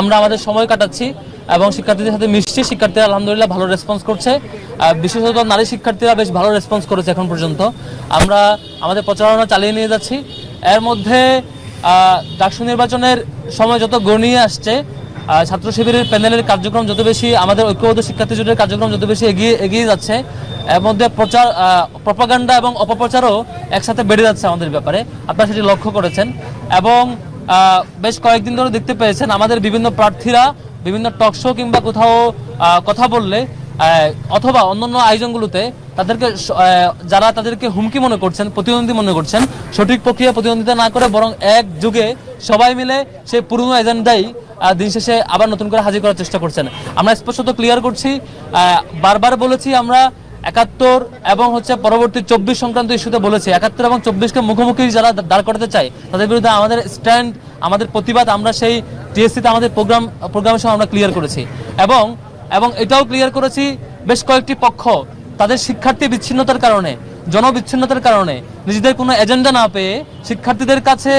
আমরা আমাদের সময় কাটাচ্ছি এবং শিক্ষার্থীদের সাথে মিশছি। শিক্ষার্থীরা আলহামদুলিল্লাহ ভালো রেসপন্স করছে। বিশেষত নারী শিক্ষার্থীরা বেশ ভালো রেসপন্স করেছে এখন পর্যন্ত। আমরা আমাদের প্রচারণা চালিয়ে নিয়ে যাচ্ছি। এর মধ্যে ডাকসু নির্বাচনের সময় যত গণিয়ে আসছে ছাত্র শিবিরের প্যানেলের কার্যক্রম যত বেশি, আমাদের ঐক্যবদ্ধ শিক্ষার্থী জোটের কার্যক্রম যত বেশি এগিয়ে এগিয়ে যাচ্ছে, এর মধ্যে প্রচার প্রপাগান্ডা এবং অপপ্রচারও একসাথে বেড়ে যাচ্ছে আমাদের ব্যাপারে। আপনারা সেটি লক্ষ্য করেছেন। এবং বেশ কয়েকদিন ধরে দেখতে পেয়েছেন আমাদের বিভিন্ন প্রার্থীরা বিভিন্ন টক শো কিংবা কোথাও কথা বললে অথবা অন্যান্য আয়োজনগুলোতে তাদেরকে যারা তাদেরকে হুমকি মনে করছেন, প্রতিদ্বন্দ্বী মনে করছেন, সঠিক প্রক্রিয়া প্রতিদ্বন্দ্বিতা না করে বরং এক যুগে সবাই মিলে সেই পুরনো এজেন্ডাই দিন শেষে আবার নতুন করে হাজির করার চেষ্টা করছেন। আমরা স্পষ্টত ক্লিয়ার করছি বারবার বলেছি আমরা একাত্তর এবং হচ্ছে পরবর্তী চব্বিশ সংক্রান্ত ইস্যুতে বলেছে, একাত্তর এবং চব্বিশকে মুখোমুখি যারা দাঁড় করাতে চায়, তাদের বিরুদ্ধে আমাদের স্ট্যান্ড, আমাদের প্রতিবাদ, আমরা সেই টিএসসিতে আমাদের প্রোগ্রাম, প্রোগ্রামের সময় আমরা ক্লিয়ার করেছি। এবং এবং এটাও ক্লিয়ার করেছি, বেশ কয়েকটি পক্ষ তাদের শিক্ষার্থী বিচ্ছিন্নতার কারণে জনবিচ্ছিন্নতার কারণে নিজেদের কোনো এজেন্ডা না পেয়ে শিক্ষার্থীদের কাছে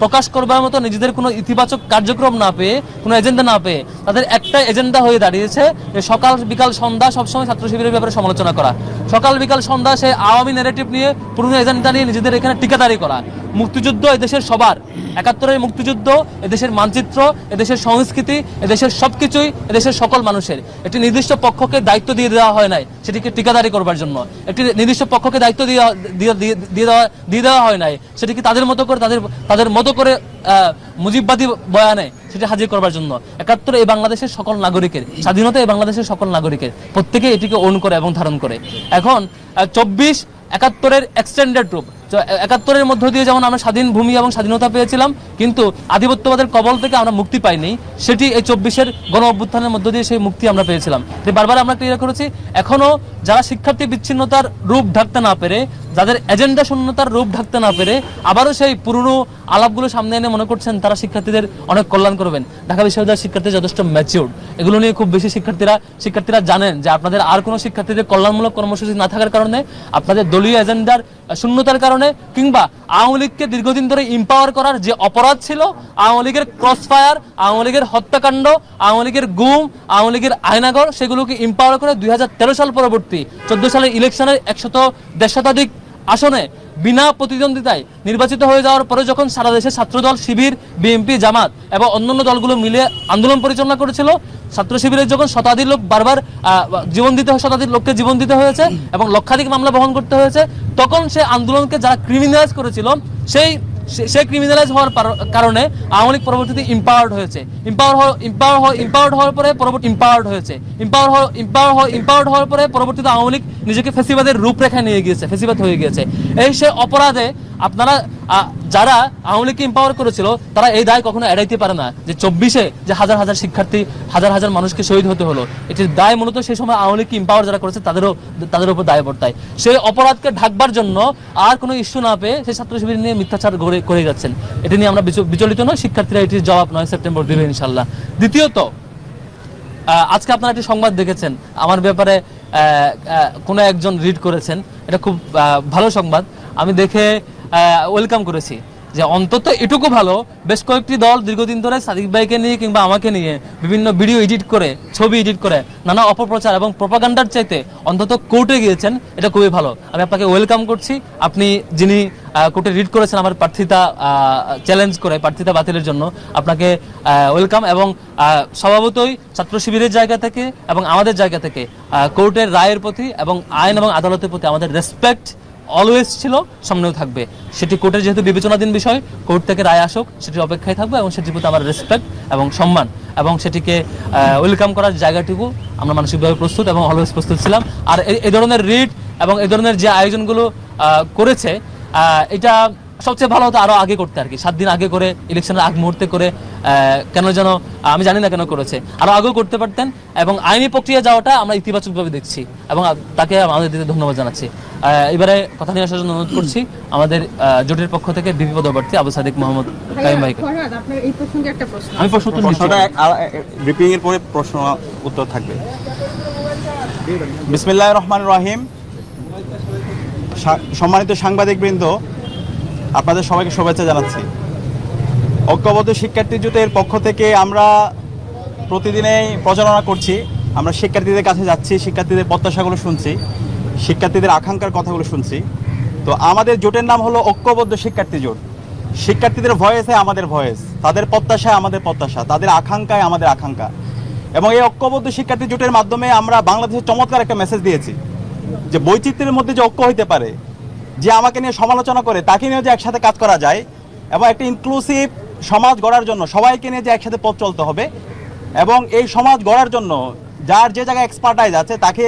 প্রকাশ করবার মতো নিজেদের কোনো ইতিবাচক কার্যক্রম না পেয়ে, কোনো এজেন্ডা না পেয়ে তাদের একটা এজেন্ডা হয়ে দাঁড়িয়েছে যে সকাল বিকাল সন্ধ্যা সবসময় ছাত্র শিবিরের ব্যাপারে সমালোচনা করা। সকাল বিকাল সন্ধ্যা সে আওয়ামী নেগেটিভ নিয়ে পুরনো এজেন্ডা নিয়ে নিজেদের এখানে টিকাদারি করা। মুক্তিযুদ্ধ এদেশের সবার। একাত্তরের মুক্তিযুদ্ধ এদেশের মানচিত্র, এদেশের সংস্কৃতি, এদেশের সবকিছুই এদেশের সকল মানুষের। একটি নির্দিষ্ট পক্ষকে দায়িত্ব দিয়ে দেওয়া হয় নাই, সেটিকে টিকাদারি করবার জন্য। একটি নির্দিষ্ট পক্ষকে দায়িত্ব দিয়ে, দিয়ে- দেওয়া, দিয়ে দেওয়া হয় নাই সেটিকে তাদের মতো করে, তাদের তাদের মতো করে মুজিববাদী বয়ানে সেটি হাজির করবার জন্য। একাত্তর এই বাংলাদেশের সকল নাগরিকের, স্বাধীনতা এই বাংলাদেশের সকল নাগরিকের প্রত্যেকে এটিকে ওন করে এবং ধারণ করে। এখন চব্বিশ একাত্তরের এক্সটেন্ডেড রূপ একাত্তরের মধ্য দিয়ে যেমন আমরা স্বাধীন ভূমি এবং স্বাধীনতা পেয়েছিলাম, কিন্তু আধিপত্যবাদের কবল থেকে আমরা মুক্তি পাইনি, সেটি এই চব্বিশের গণ অভ্যুত্থানের মধ্য দিয়ে সেই মুক্তি আমরা পেয়েছিলাম। যে বারবার আমরা ক্লিয়ার করেছি, এখনও যারা শিক্ষার্থী বিচ্ছিন্নতার রূপ ঢাকতে না পেরে, যাদের এজেন্ডা শূন্যতার রূপ ঢাকতে না পেরে, আবারও সেই পুরনো আলাপগুলো সামনে এনে মনে করছেন তারা শিক্ষার্থীদের অনেক কল্যাণ করবেন। ঢাকা বিশ্ববিদ্যালয়ের শিক্ষার্থী যথেষ্ট ম্যাচিউর্ড এগুলো নিয়ে খুব বেশি শিক্ষার্থীরা শিক্ষার্থীরা জানেন যে আপনাদের আর কোনো শিক্ষার্থীদের কল্যাণমূলক কর্মসূচি না থাকার কারণে আপনাদের দলীয় এজেন্ডার শূন্যতার কারণে কিংবা আওয়ামী লীগকে দীর্ঘদিন ধরে ইম্পাওয়ার করার যে অপরাধ ছিল, আওয়ামী লীগের ক্রস ফায়ার আওয়ামী লীগের হত্যাকাণ্ড, আওয়ামী লীগের গুম, আওয়ামী লীগের আয়নাগর সেগুলোকে ইম্পাওয়ার করে দুই হাজার তেরো সাল পরবর্তী চোদ্দ সালের ইলেকশনের একশত দেড় শতাধিক আসনে বিনা প্রতিদ্বন্দ্বিতায় নির্বাচিত হয়ে যাওয়ার পরে যখন সারা দেশে ছাত্রদল, শিবির, বিএনপি, জামাত এবং অন্যান্য দলগুলো মিলে আন্দোলন পরিচালনা করেছিল, ছাত্র শিবিরের যখন শতাধিক লোক বারবার জীবন দিতে হয়, শতাধিক লোককে জীবন দিতে হয়েছে এবং লক্ষাধিক মামলা বহন করতে হয়েছে, তখন সে আন্দোলনকে যারা ক্রিমিনালাইজ করেছিল, সেই সে- ক্রিমিনালাইজ হওয়ার কারণে আওয়ামী লীগ পরবর্তীতে ইম্পাওয়ার্ড হয়েছে। ইম্পাওয়ার ইম্পাওয়ার ইম্পাওয়ার্ড হওয়ার পরে পরবর্তী ইম্পাওয়ার্ড হয়েছে। ইম্পাওয়ার ইম্পাওয়ার ইম্পাওয়ার্ড হওয়ার পরে পরবর্তীতে আওয়ামী লীগ নিজেকে ফেসিবাদের রূপরেখা নিয়ে গিয়েছে, ফেসিবাদ হয়ে গিয়েছে। এই সে অপরাধে আপনারা যারা আওয়ামী লীগকে ইম্পাওয়ার করেছিল, তারা এই দায় কখনো এড়াইতে পারে না যে চব্বিশে যে হাজার হাজার শিক্ষার্থী, হাজার হাজার মানুষকে শহীদ হতে হলো। এটির দায় মূলত সেই সময় আওয়ামী লীগকে ইম্পাওয়ার যারা করেছে, তাদেরও, তাদের উপর দায় বর্তায়। সেই অপরাধকে ঢাকবার জন্য আর কোনো ইস্যু না পেয়ে সেই ছাত্র শিবির নিয়ে মিথ্যাচার করে করে যাচ্ছেন। এটি নিয়ে আমরা বিচ- বিচলিত নয় শিক্ষার্থীরা এটির জবাব নয়, সেপ্টেম্বর দেবে ইনশাল্লাহ দ্বিতীয়ত আজকে আপনারা একটি সংবাদ দেখেছেন। আমার ব্যাপারে কোনো একজন রিড করেছেন। এটা খুব ভালো সংবাদ। আমি দেখে ওয়েলকাম করেছি। যে অন্তত এটুকু ভালো, বেশ কয়েকটি দল দীর্ঘদিন ধরে সাদিক ভাইকে নিয়ে কিংবা আমাকে নিয়ে বিভিন্ন ভিডিও এডিট করে, ছবি এডিট করে, নানা অপপ্রচার এবং প্রপাগান্ডার চাইতে অন্তত কোর্টে গিয়েছেন, এটা খুবই ভালো। আমি আপনাকে ওয়েলকাম করছি। আপনি যিনি কোর্টে রিড করেছেন আমার প্রার্থিতা চ্যালেঞ্জ করে, প্রার্থিতা বাতিলের জন্য, আপনাকে ওয়েলকাম এবং স্বভাবতই ছাত্র শিবিরের জায়গা থেকে এবং আমাদের জায়গা থেকে কোর্টের রায়ের প্রতি এবং আইন এবং আদালতের প্রতি আমাদের রেসপেক্ট অলওয়েজ ছিল, সামনেও থাকবে। সেটি কোর্টের যেহেতু বিবেচনাধীন বিষয়, কোর্ট থেকে রায় আসুক সেটির অপেক্ষায় থাকবে এবং সেটির প্রতি আমার রেসপেক্ট এবং সম্মান এবং সেটিকে ওয়েলকাম করার জায়গাটুকু আমরা মানসিকভাবে প্রস্তুত এবং অলওয়েজ প্রস্তুত ছিলাম। আর এই- ধরনের রিড এবং এই ধরনের যে আয়োজনগুলো করেছে এটা সবচেয়ে ভালো হতো আরও আগে করতে আর কি। সাত দিন আগে করে ইলেকশনের আগ মুহূর্তে করে কেন যেন আমি জানি না কেন করেছে। আরও আগেও করতে পারতেন এবং আইনি প্রক্রিয়া যাওয়াটা আমরা ইতিবাচকভাবে দেখছি এবং তাকে আমাদের দিতে ধন্যবাদ জানাচ্ছি। এবারে কথা নিয়ে আসার জন্য অনুরোধ করছি আমাদের জোটের পক্ষ থেকে ডিবি পদপ্রার্থী আবু সাদিক মোহাম্মদ কাইম ভাইকে। ফরহাদ আপনার এই প্রসঙ্গে একটা প্রশ্ন আমি প্রশ্ন। প্রশ্নটা ব্রিফিং এর পরে প্রশ্ন উত্তর থাকবে। বিসমিল্লাহ রহমান রহিম। সম্মানিত সাংবাদিকবৃন্দ আপনাদের সবাইকে শুভেচ্ছা জানাচ্ছি। ঐক্যবদ্ধ শিক্ষার্থী জোটের পক্ষ থেকে আমরা প্রতিদিনেই প্রচারণা করছি। আমরা শিক্ষার্থীদের কাছে যাচ্ছি শিক্ষার্থীদের প্রত্যাশাগুলো শুনছি। শিক্ষার্থীদের আকাঙ্ক্ষার কথাগুলো শুনছি। তো আমাদের জোটের নাম হলো ঐক্যবদ্ধ শিক্ষার্থী জোট। শিক্ষার্থীদের ভয়েসে আমাদের ভয়েস, তাদের প্রত্যাশায় আমাদের প্রত্যাশা, তাদের আকাঙ্ক্ষায় আমাদের আকাঙ্ক্ষা। এবং এই ঐক্যবদ্ধ শিক্ষার্থী জোটের মাধ্যমে আমরা বাংলাদেশের চমৎকার একটা মেসেজ দিয়েছি, যে বৈচিত্র্যের মধ্যে যে ঐক্য হইতে পারে, যে আমাকে নিয়ে সমালোচনা করে, তাকে নিয়ে যে একসাথে কাজ করা যায়, এবং একটা ইনক্লুসিভ সমাজ গড়ার জন্য সবাইকে নিয়ে যে একসাথে পথ চলতে হবে, এবং এই সমাজ গড়ার জন্য যার যে জায়গায় এক্সপার্টাইজ আছে, তাকে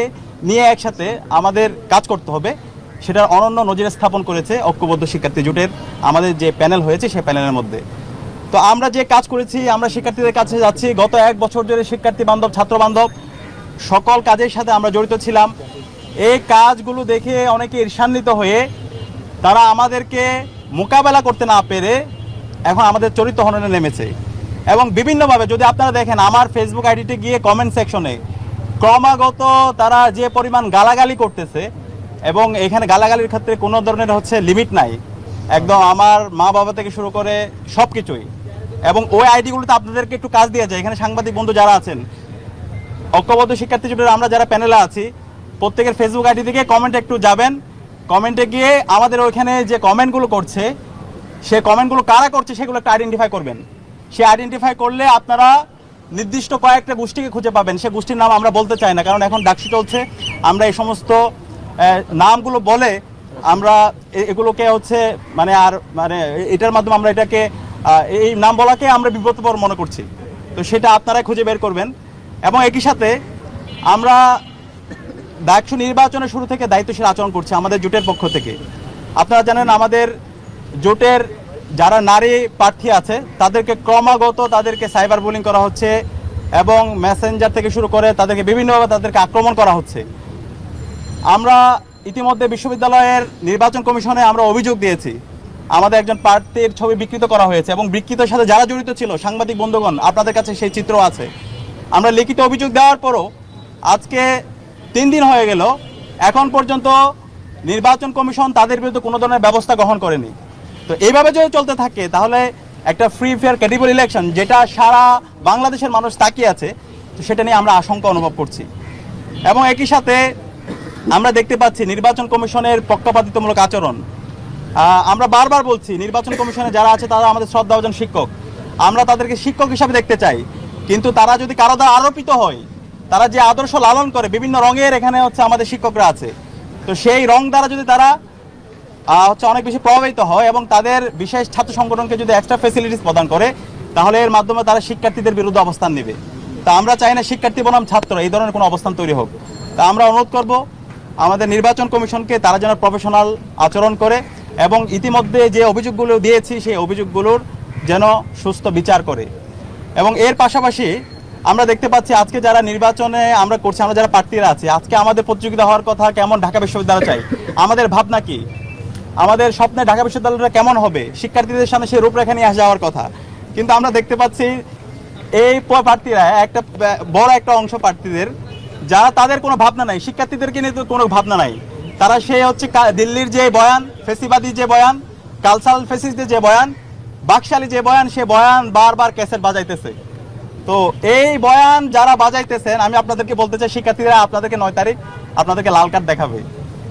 নিয়ে একসাথে আমাদের কাজ করতে হবে। সেটার অনন্য নজির স্থাপন করেছে ঐক্যবদ্ধ শিক্ষার্থী জোটের আমাদের যে প্যানেল হয়েছে, সেই প্যানেলের মধ্যে। তো আমরা যে কাজ করেছি, আমরা শিক্ষার্থীদের কাছে যাচ্ছি। গত এক বছর ধরে শিক্ষার্থী বান্ধব, ছাত্র বান্ধব, সকল কাজের সাথে আমরা জড়িত ছিলাম। এই কাজগুলো দেখে অনেকে ঈর্ষান্বিত হয়ে তারা আমাদেরকে মোকাবেলা করতে না পেরে এখন আমাদের চরিত্র হননে নেমেছে। এবং বিভিন্নভাবে যদি আপনারা দেখেন, আমার ফেসবুক আইডিতে গিয়ে কমেন্ট সেকশনে ক্রমাগত তারা যে পরিমাণ গালাগালি করতেছে এবং এখানে গালাগালির ক্ষেত্রে কোনো ধরনের হচ্ছে লিমিট নাই। একদম আমার মা বাবা থেকে শুরু করে সব কিছুই এবং ওই আইডিগুলোতে আপনাদেরকে একটু কাজ দেওয়া যায়। এখানে সাংবাদিক বন্ধু যারা আছেন ঐক্যবদ্ধ শিক্ষার্থী জোটের আমরা যারা প্যানেলে আছি, প্রত্যেকের ফেসবুক আইডি থেকে কমেন্টে একটু যাবেন। কমেন্টে গিয়ে আমাদের ওইখানে যে কমেন্টগুলো করছে, সে কমেন্টগুলো কারা করছে সেগুলো একটা আইডেন্টিফাই করবেন। সে আইডেন্টিফাই করলে আপনারা নির্দিষ্ট কয়েকটা গোষ্ঠীকে খুঁজে পাবেন। সে গোষ্ঠীর নাম আমরা বলতে চাই না, কারণ এখন ডাকসি চলছে। আমরা এই সমস্ত নামগুলো বলে আমরা এগুলোকে হচ্ছে মানে আর মানে এটার মাধ্যমে আমরা এটাকে এই নাম বলাকে আমরা বিব্রতপর মনে করছি। তো সেটা আপনারাই খুঁজে বের করবেন। এবং একই সাথে আমরা ডাকসু নির্বাচনের শুরু থেকে দায়িত্বশীল আচরণ করছে আমাদের জোটের পক্ষ থেকে। আপনারা জানেন আমাদের জোটের যারা নারী প্রার্থী আছে, তাদেরকে ক্রমাগত তাদেরকে সাইবার বুলিং করা হচ্ছে এবং মেসেঞ্জার থেকে শুরু করে তাদেরকে বিভিন্নভাবে তাদেরকে আক্রমণ করা হচ্ছে। আমরা ইতিমধ্যে বিশ্ববিদ্যালয়ের নির্বাচন কমিশনে আমরা অভিযোগ দিয়েছি। আমাদের একজন প্রার্থীর ছবি বিকৃত করা হয়েছে এবং বিকৃতের সাথে যারা জড়িত ছিল, সাংবাদিক বন্ধুগণ, আপনাদের কাছে সেই চিত্র আছে। আমরা লিখিত অভিযোগ দেওয়ার পরও আজকে তিন দিন হয়ে গেল, এখন পর্যন্ত নির্বাচন কমিশন তাদের বিরুদ্ধে কোনো ধরনের ব্যবস্থা গ্রহণ করেনি। তো এইভাবে যদি চলতে থাকে, তাহলে একটা ফ্রি ফেয়ার ক্যাটেগরি ইলেকশন যেটা সারা বাংলাদেশের মানুষ তাকিয়ে আছে, তো সেটা নিয়ে আমরা আশঙ্কা অনুভব করছি। এবং একই সাথে আমরা দেখতে পাচ্ছি নির্বাচন কমিশনের পক্ষপাতিত্বমূলক আচরণ। আমরা বারবার বলছি, নির্বাচন কমিশনে যারা আছে, তারা আমাদের শ্রদ্ধাভাজন শিক্ষক। আমরা তাদেরকে শিক্ষক হিসাবে দেখতে চাই। কিন্তু তারা যদি কারও দ্বারা আরোপিত হয়, তারা যে আদর্শ লালন করে, বিভিন্ন রঙের এখানে হচ্ছে আমাদের শিক্ষকরা আছে। তো সেই রং দ্বারা যদি তারা হচ্ছে অনেক বেশি প্রভাবিত হয় এবং তাদের বিশেষ ছাত্র সংগঠনকে যদি এক্সট্রা ফেসিলিটিস প্রদান করে, তাহলে এর মাধ্যমে তারা শিক্ষার্থীদের বিরুদ্ধে অবস্থান নেবে। তা আমরা চাই না শিক্ষার্থী বনাম ছাত্র এই ধরনের কোনো অবস্থান তৈরি হোক। তা আমরা অনুরোধ করব, আমাদের নির্বাচন কমিশনকে তারা যেন প্রফেশনাল আচরণ করে এবং ইতিমধ্যে যে অভিযোগগুলো দিয়েছি, সেই অভিযোগগুলোর যেন সুস্থ বিচার করে। এবং এর পাশাপাশি আমরা দেখতে পাচ্ছি আজকে যারা নির্বাচনে আমরা করছি, আমরা যারা প্রার্থীরা আছি, আজকে আমাদের প্রতিযোগিতা হওয়ার কথা কেমন ঢাকা বিশ্ববিদ্যালয় চাই? আমাদের ভাবনা কি? আমাদের স্বপ্নে ঢাকা বিশ্ববিদ্যালয়টা কেমন হবে? শিক্ষার্থীদের সামনে সেই রূপরেখা নিয়ে আসা যাওয়ার কথা। কিন্তু আমরা দেখতে পাচ্ছি এই প্রার্থীরা একটা বড় একটা অংশ প্রার্থীদের, যারা তাদের কোনো ভাবনা নাই। শিক্ষার্থীদেরকে নিয়ে কোনো ভাবনা নাই। তারা সেই হচ্ছে দিল্লির যে বয়ান, ফেসিবাদী যে বয়ান, কালচারাল ফেসিসদের যে বয়ান, বাকশালী যে বয়ান, সে বয়ান বারবার ক্যাসেট বাজাইতেছে। তো এই বয়ান যারা বাজাইতেছেন, আমি আপনাদেরকে বলতে চাই, শিক্ষার্থীরা আপনাদেরকে নয় তারিখ আপনাদেরকে লাল কার্ড দেখাবে।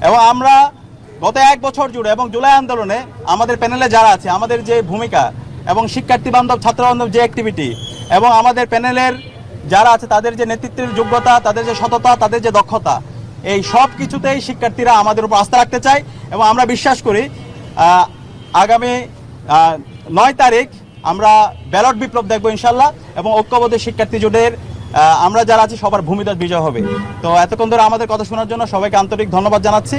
এবং আমরা গত এক বছর জুড়ে এবং জুলাই আন্দোলনে আমাদের প্যানেলে যারা আছে, আমাদের যে ভূমিকা এবং শিক্ষার্থী বান্ধব, ছাত্র বান্ধব যে অ্যাক্টিভিটি এবং আমাদের প্যানেলের যারা আছে, তাদের যে নেতৃত্বের যোগ্যতা, তাদের যে সততা, তাদের যে দক্ষতা, এই সব কিছুতেই শিক্ষার্থীরা আমাদের উপর আস্থা রাখতে চায় এবং আমরা বিশ্বাস করি আগামী নয় তারিখ আমরা ব্যালট বিপ্লব দেখব ইনশাল্লাহ এবং ঐক্যবদ্ধ শিক্ষার্থী জোটের আমরা যারা আছি, সবার ভূমিকা বিজয় হবে। তো এতক্ষণ ধরে আমাদের কথা শোনার জন্য সবাইকে আন্তরিক ধন্যবাদ জানাচ্ছি।